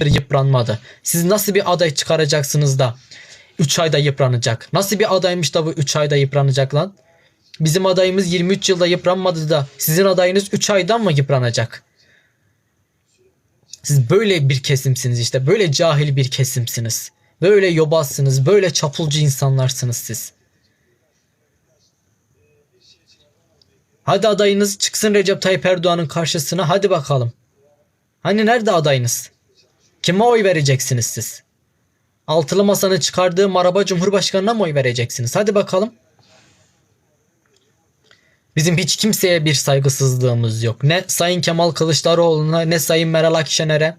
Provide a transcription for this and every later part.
yıpranmadı. Siz nasıl bir aday çıkaracaksınız da 3 ayda yıpranacak? Nasıl bir adaymış da bu 3 ayda yıpranacak lan? Bizim adayımız 23 yılda yıpranmadı da sizin adayınız 3 aydan mı yıpranacak? Siz böyle bir kesimsiniz işte. Böyle cahil bir kesimsiniz. Böyle yobazsınız. Böyle çapulcu insanlarsınız siz. Hadi adayınız çıksın Recep Tayyip Erdoğan'ın karşısına. Hadi bakalım. Hani nerede adayınız? Kime oy vereceksiniz siz? Altılı masanın çıkardığı maraba cumhurbaşkanına mı oy vereceksiniz? Hadi bakalım. Bizim hiç kimseye bir saygısızlığımız yok. Ne Sayın Kemal Kılıçdaroğlu'na ne Sayın Meral Akşener'e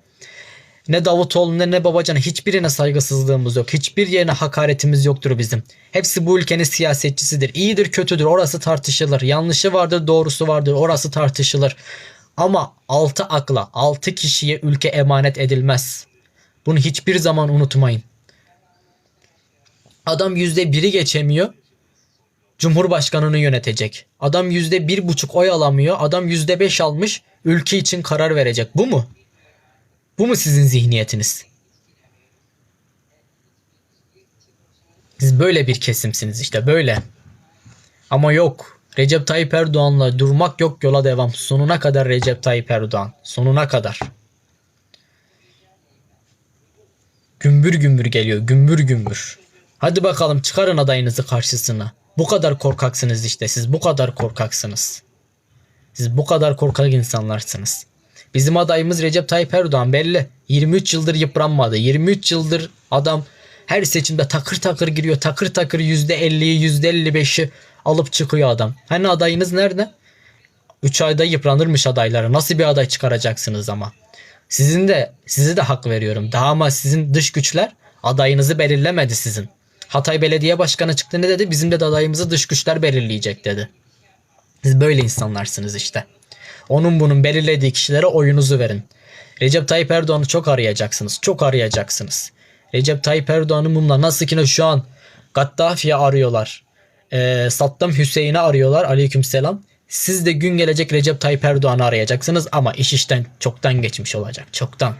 ne Davutoğlu'na ne Babacan'a hiçbirine saygısızlığımız yok. Hiçbir yerine hakaretimiz yoktur bizim. Hepsi bu ülkenin siyasetçisidir. İyidir kötüdür orası tartışılır. Yanlışı vardır doğrusu vardır orası tartışılır. Ama altı akla altı kişiye ülke emanet edilmez. Bunu hiçbir zaman unutmayın. Adam yüzde biri geçemiyor. Cumhurbaşkanını yönetecek. Adam yüzde bir buçuk oy alamıyor. Adam yüzde beş almış. Ülke için karar verecek. Bu mu? Bu mu sizin zihniyetiniz? Siz böyle bir kesimsiniz işte böyle. Ama yok. Recep Tayyip Erdoğan'la durmak yok yola devam. Sonuna kadar Recep Tayyip Erdoğan. Sonuna kadar. Gümbür gümbür geliyor. Gümbür gümbür. Hadi bakalım çıkarın adayınızı karşısına. Bu kadar korkaksınız işte siz. Bu kadar korkaksınız. Siz bu kadar korkak insanlarsınız. Bizim adayımız Recep Tayyip Erdoğan belli. 23 yıldır yıpranmadı. 23 yıldır adam her seçimde takır takır giriyor. Takır takır %50'yi %55'i alıp çıkıyor adam. Hani adayınız nerede? 3 ayda yıpranırmış adayları. Nasıl bir aday çıkaracaksınız ama? Sizin de sizi de hak veriyorum. Daha ama sizin dış güçler adayınızı belirlemedi sizin. Hatay Belediye Başkanı çıktı ne dedi? Bizim de adayımızı dış güçler belirleyecek dedi. Siz böyle insanlarsınız işte. Onun bunun belirlediği kişilere oyunuzu verin. Recep Tayyip Erdoğan'ı çok arayacaksınız. Çok arayacaksınız. Recep Tayyip Erdoğan'ı bununla nasıl ki şu an Gaddafi'ye arıyorlar. Ee, Saddam Hüseyin'i arıyorlar. Aleykümselam. Siz de gün gelecek Recep Tayyip Erdoğan'ı arayacaksınız ama iş işten çoktan geçmiş olacak. Çoktan.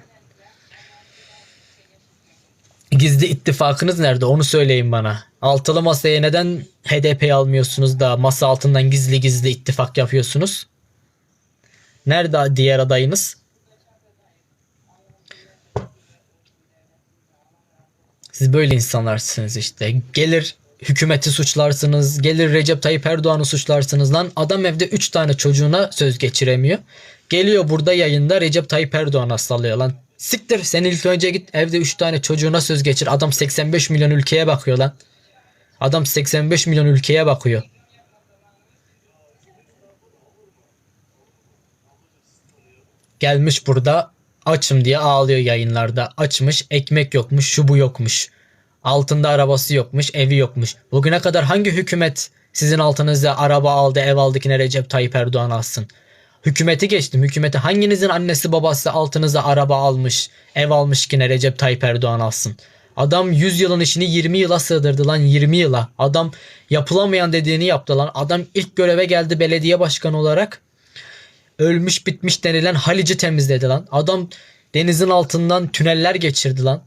Gizli ittifakınız nerede onu söyleyin bana. Altılı masaya neden HDP'yi almıyorsunuz da masa altından gizli gizli ittifak yapıyorsunuz? Nerede diğer adayınız? Siz böyle insanlarsınız işte. Gelir hükümeti suçlarsınız. Gelir Recep Tayyip Erdoğan'ı suçlarsınız. Lan adam evde 3 tane çocuğuna söz geçiremiyor. Geliyor burada yayında Recep Tayyip Erdoğan'a sallıyor lan. Siktir sen ilk önce git evde 3 tane çocuğuna söz geçir. Adam 85 milyon ülkeye bakıyor lan. Adam 85 milyon ülkeye bakıyor. Gelmiş burada açım diye ağlıyor yayınlarda. Açmış ekmek yokmuş şu bu yokmuş. Altında arabası yokmuş evi yokmuş. Bugüne kadar hangi hükümet sizin altınızda araba aldı ev aldı ki Recep Tayyip Erdoğan alsın? Hükümeti geçtim. Hükümeti hanginizin annesi babası altınıza araba almış, ev almış ki Recep Tayyip Erdoğan alsın? Adam 100 yılın işini 20 yıla sığdırdı lan 20 yıla. Adam yapılamayan dediğini yaptı lan. Adam ilk göreve geldi belediye başkanı olarak. Ölmüş bitmiş denilen Halic'i temizledi lan. Adam denizin altından tüneller geçirdi lan.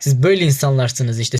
Siz böyle insanlarsınız işte.